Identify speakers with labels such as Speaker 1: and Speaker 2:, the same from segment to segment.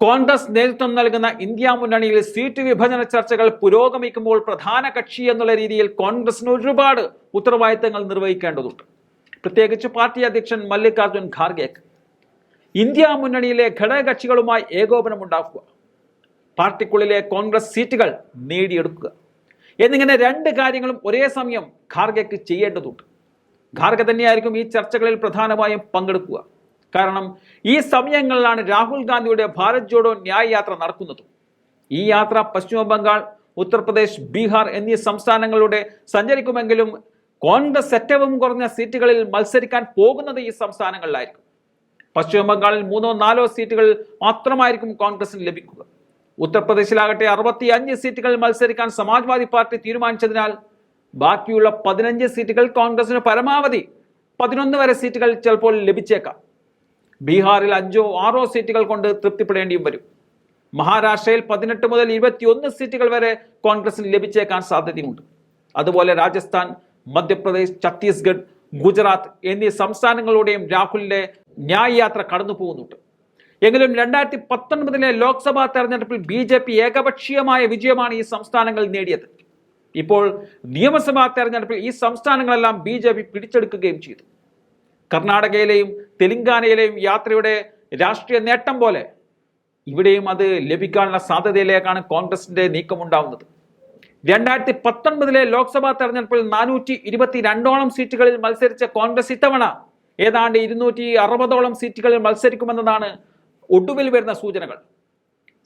Speaker 1: കോൺഗ്രസ് നേതൃത്വം നൽകുന്ന ഇന്ത്യ മുന്നണിയിൽ സീറ്റ് വിഭജന ചർച്ചകൾ പുരോഗമിക്കുമ്പോൾ പ്രധാന കക്ഷി എന്നുള്ള രീതിയിൽ കോൺഗ്രസിന് ഒരുപാട് ഉത്തരവാദിത്തങ്ങൾ നിർവഹിക്കേണ്ടതുണ്ട്. പ്രത്യേകിച്ച് പാർട്ടി അധ്യക്ഷൻ മല്ലികാർജുൻ ഖാർഗെക്ക്. ഇന്ത്യ മുന്നണിയിലെ ഘടകകക്ഷികളുമായി ഏകോപനം ഉണ്ടാക്കുക. പാർട്ടിക്കുള്ളിലെ കോൺഗ്രസ് സീറ്റുകൾ നേടിയെടുക്കുക. എന്നിങ്ങനെ രണ്ട് കാര്യങ്ങളും ഒരേ സമയം ഖാർഗെക്ക് ചെയ്യേണ്ടതുണ്ട്. ഖാർഗെ തന്നെയായിരിക്കും ഈ ചർച്ചകളിൽ പ്രധാനമായും പങ്കെടുക്കുക. കാരണം ഈ സമയങ്ങളിലാണ് രാഹുൽ ഗാന്ധിയുടെ ഭാരത് ജോഡോ ന്യായ് യാത്ര നടക്കുന്നത്. ഈ യാത്ര പശ്ചിമ ബംഗാൾ ഉത്തർപ്രദേശ് ബീഹാർ എന്നീ സംസ്ഥാനങ്ങളിലൂടെ സഞ്ചരിക്കുമെങ്കിലും കോൺഗ്രസ് ഏറ്റവും കുറഞ്ഞ സീറ്റുകളിൽ മത്സരിക്കാൻ പോകുന്നത് ഈ സംസ്ഥാനങ്ങളിലായിരിക്കും. പശ്ചിമ ബംഗാളിൽ മൂന്നോ നാലോ സീറ്റുകൾ മാത്രമായിരിക്കും കോൺഗ്രസിന് ലഭിക്കുക. ഉത്തർപ്രദേശിലാകട്ടെ അറുപത്തി അഞ്ച് സീറ്റുകൾ മത്സരിക്കാൻ സമാജ്വാദി പാർട്ടി തീരുമാനിച്ചതിനാൽ ബാക്കിയുള്ള പതിനഞ്ച് സീറ്റുകൾ കോൺഗ്രസിന് പരമാവധി പതിനൊന്ന് വരെ സീറ്റുകൾ ചിലപ്പോൾ ലഭിച്ചേക്കാം. ബീഹാറിൽ അഞ്ചോ ആറോ സീറ്റുകൾ കൊണ്ട് തൃപ്തിപ്പെടേണ്ടിയും വരും. മഹാരാഷ്ട്രയിൽ പതിനെട്ട് മുതൽ ഇരുപത്തിയൊന്ന് സീറ്റുകൾ വരെ കോൺഗ്രസിന് ലഭിച്ചേക്കാൻ സാധ്യതയുണ്ട് അതുപോലെ രാജസ്ഥാൻ മധ്യപ്രദേശ് ഛത്തീസ്ഗഡ് ഗുജറാത്ത് എന്നീ സംസ്ഥാനങ്ങളുടെയും രാഹുലിന്റെ ന്യായ് യാത്ര കടന്നു പോകുന്നുണ്ട് എങ്കിലും രണ്ടായിരത്തി പത്തൊൻപതിലെ ലോക്സഭാ തെരഞ്ഞെടുപ്പിൽ ബി ജെ പി ഏകപക്ഷീയമായ വിജയമാണ് ഈ സംസ്ഥാനങ്ങൾ നേടിയത്. ഇപ്പോൾ നിയമസഭാ തെരഞ്ഞെടുപ്പിൽ ഈ സംസ്ഥാനങ്ങളെല്ലാം ബി ജെ പി പിടിച്ചെടുക്കുകയും ചെയ്തു. കർണാടകയിലെയും തെലങ്കാനയിലെയും യാത്രയുടെ രാഷ്ട്രീയ നേട്ടം പോലെ ഇവിടെയും അത് ലഭിക്കാനുള്ള സാധ്യതയിലേക്കാണ് കോൺഗ്രസിന്റെ നീക്കമുണ്ടാവുന്നത്. രണ്ടായിരത്തി പത്തൊൻപതിലെ ലോക്സഭാ തെരഞ്ഞെടുപ്പിൽ നാനൂറ്റി ഇരുപത്തി രണ്ടോളം സീറ്റുകളിൽ മത്സരിച്ച കോൺഗ്രസ് ഇത്തവണ ഏതാണ്ട് ഇരുന്നൂറ്റി അറുപതോളം സീറ്റുകളിൽ മത്സരിക്കുമെന്നതാണ് ഒടുവിൽ വരുന്ന സൂചനകൾ.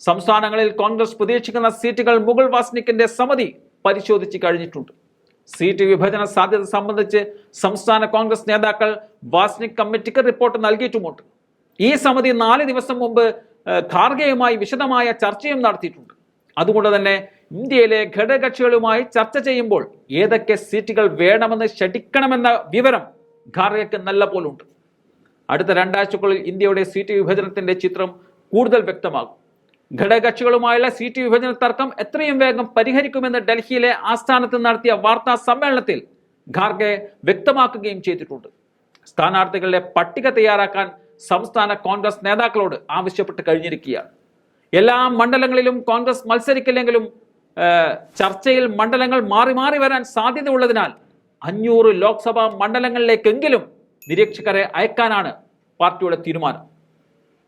Speaker 1: സംസ്ഥാനങ്ങളിൽ കോൺഗ്രസ് പ്രതീക്ഷിക്കുന്ന സീറ്റുകൾ മുഗൾ വാസ്നിക്കിന്റെ സമിതി പരിശോധിച്ച് കഴിഞ്ഞിട്ടുണ്ട്. സീറ്റ് വിഭജന സാധ്യത സംബന്ധിച്ച് സംസ്ഥാന കോൺഗ്രസ് നേതാക്കൾ വാസ്നിക് കമ്മിറ്റിക്ക് റിപ്പോർട്ട് നൽകിയിട്ടുമുണ്ട്. ഈ സമിതി നാല് ദിവസം മുമ്പ് ഖാർഗയുമായി വിശദമായ ചർച്ചയും നടത്തിയിട്ടുണ്ട്. അതുകൊണ്ട് തന്നെ ഇന്ത്യയിലെ ഘടകകക്ഷികളുമായി ചർച്ച ചെയ്യുമ്പോൾ ഏതൊക്കെ സീറ്റുകൾ വേണമെന്ന് ശഠിക്കണമെന്ന വിവരം ഖാർഗയ്ക്ക് നല്ല പോലുണ്ട് അടുത്ത രണ്ടാഴ്ചക്കുള്ളിൽ ഇന്ത്യയുടെ സീറ്റ് വിഭജനത്തിന്റെ ചിത്രം കൂടുതൽ വ്യക്തമാകും. ഘടകകക്ഷികളുമായുള്ള സീറ്റ് വിഭജന തർക്കം എത്രയും വേഗം പരിഹരിക്കുമെന്ന് ഡൽഹിയിലെ ആസ്ഥാനത്ത് നടത്തിയ വാർത്താ സമ്മേളനത്തിൽ ഖാർഗെ വ്യക്തമാക്കുകയും ചെയ്തിട്ടുണ്ട്. സ്ഥാനാർത്ഥികളുടെ പട്ടിക തയ്യാറാക്കാൻ സംസ്ഥാന കോൺഗ്രസ് നേതാക്കളോട് ആവശ്യപ്പെട്ട് കഴിഞ്ഞിരിക്കുകയാണ്. എല്ലാ മണ്ഡലങ്ങളിലും കോൺഗ്രസ് മത്സരിക്കില്ലെങ്കിലും ചർച്ചയിൽ മണ്ഡലങ്ങൾ മാറി മാറി വരാൻ സാധ്യതയുള്ളതിനാൽ അഞ്ഞൂറ് ലോക്സഭാ മണ്ഡലങ്ങളിലേക്കെങ്കിലും നിരീക്ഷകരെ അയക്കാനാണ് പാർട്ടിയുടെ തീരുമാനം.